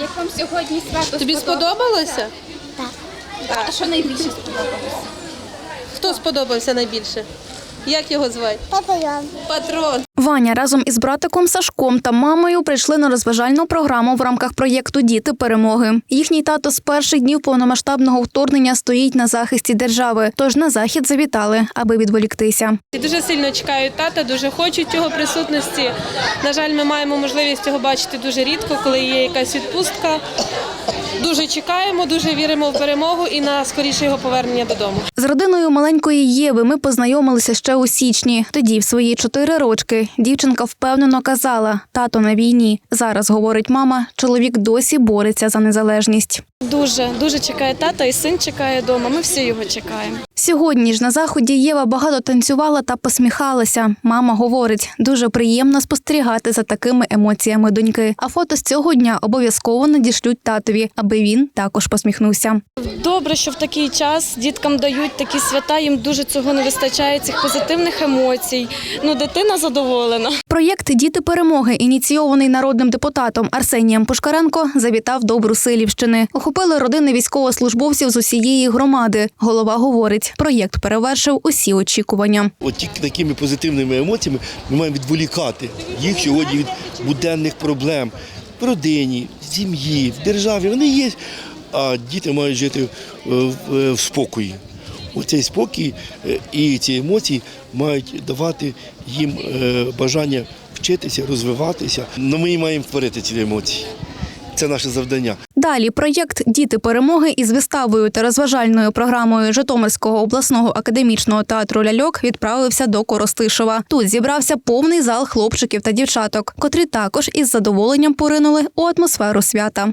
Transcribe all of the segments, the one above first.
як вам сьогодні свято Тобі сподобалося? Так. А що найбільше сподобалося? Хто сподобався найбільше? Як його звати? Папайон. Патрон. Ваня разом із братиком Сашком та мамою прийшли на розважальну програму в рамках проєкту Діти перемоги. Їхній тато з перших днів повномасштабного вторгнення стоїть на захисті держави. Тож на захід завітали, аби відволіктися. Дуже сильно чекають тата, дуже хочуть його присутності. На жаль, ми маємо можливість його бачити дуже рідко, коли є якась відпустка. Дуже чекаємо, дуже віримо в перемогу і на скоріше його повернення додому. З родиною маленької Єви ми познайомилися ще у січні. Тоді, в свої чотири рочки, дівчинка впевнено казала: тато на війні. Зараз говорить мама, чоловік досі бореться за незалежність. Дуже дуже чекає тата, і син чекає вдома. Ми всі його чекаємо. Сьогодні ж на заході Єва багато танцювала та посміхалася. Мама говорить, дуже приємно спостерігати за такими емоціями доньки. А фото з цього дня обов'язково надішлють татові, аби він також посміхнувся. Добре, що в такий час діткам дають такі свята. Їм дуже цього не вистачає, цих позитивних емоцій. Ну, дитина задоволена. Проєкт Діти перемоги, ініційований народним депутатом Арсенієм Пушкаренко, завітав до Брусилівщини. Охопили родини військовослужбовців з усієї громади. Голова говорить, проєкт перевершив усі очікування. От тільки такими позитивними емоціями ми маємо відволікати їх сьогодні від буденних проблем в родині, в сім'ї, в державі. Вони є, а діти мають жити е, е, в спокої. Оцей спокій е, і ці емоції мають давати їм е, бажання вчитися, розвиватися. Ну, ми маємо творити ці емоції. Це наше завдання. Далі проєкт Діти перемоги із виставою та розважальною програмою Житомирського обласного академічного театру ляльок відправився до Коростишева. Тут зібрався повний зал хлопчиків та дівчаток, котрі також із задоволенням поринули у атмосферу свята.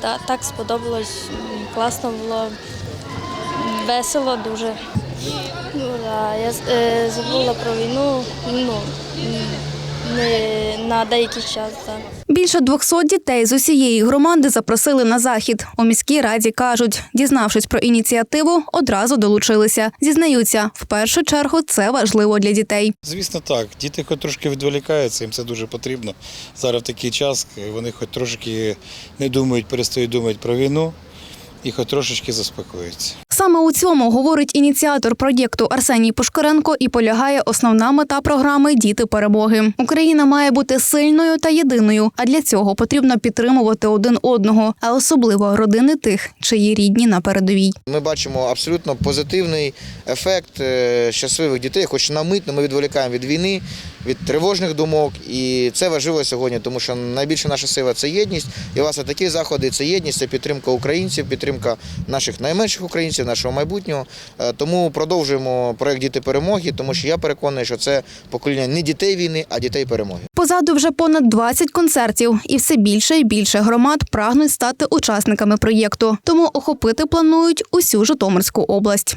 Та, так сподобалось, класно було, весело дуже. Ну, да, я е, забула про війну. Ну, на деякий час. Більше 200 дітей з усієї громади запросили на захід. У міській раді кажуть, дізнавшись про ініціативу, одразу долучилися. Зізнаються, в першу чергу це важливо для дітей. Звісно, так. Діти хоч трошки відволікаються, їм це дуже потрібно. Зараз в такий час вони хоч трошки не думають, перестають думати про війну і хоч трошечки заспокоюються. Саме у цьому говорить ініціатор проєкту Арсеній Пушкаренко і полягає основна мета програми Діти перемоги. Україна має бути сильною та єдиною, а для цього потрібно підтримувати один одного, а особливо родини тих, чиї рідні на передовій. Ми бачимо абсолютно позитивний ефект е, щасливих дітей, хоч на але ми відволікаємо від війни, від тривожних думок. І це важливо сьогодні, тому що найбільша наша сила це єдність. І власне такі заходи це єдність, це підтримка українців, підтримка наших найменших українців, нашого майбутнього. Е, Тому продовжуємо проект Діти перемоги, тому що я переконаний, що це покоління не дітей війни, а дітей перемоги. Позаду вже понад 20 концертів, і все більше і більше громад прагнуть стати учасниками проєкту. Тому охопити планують усю Житомирську область.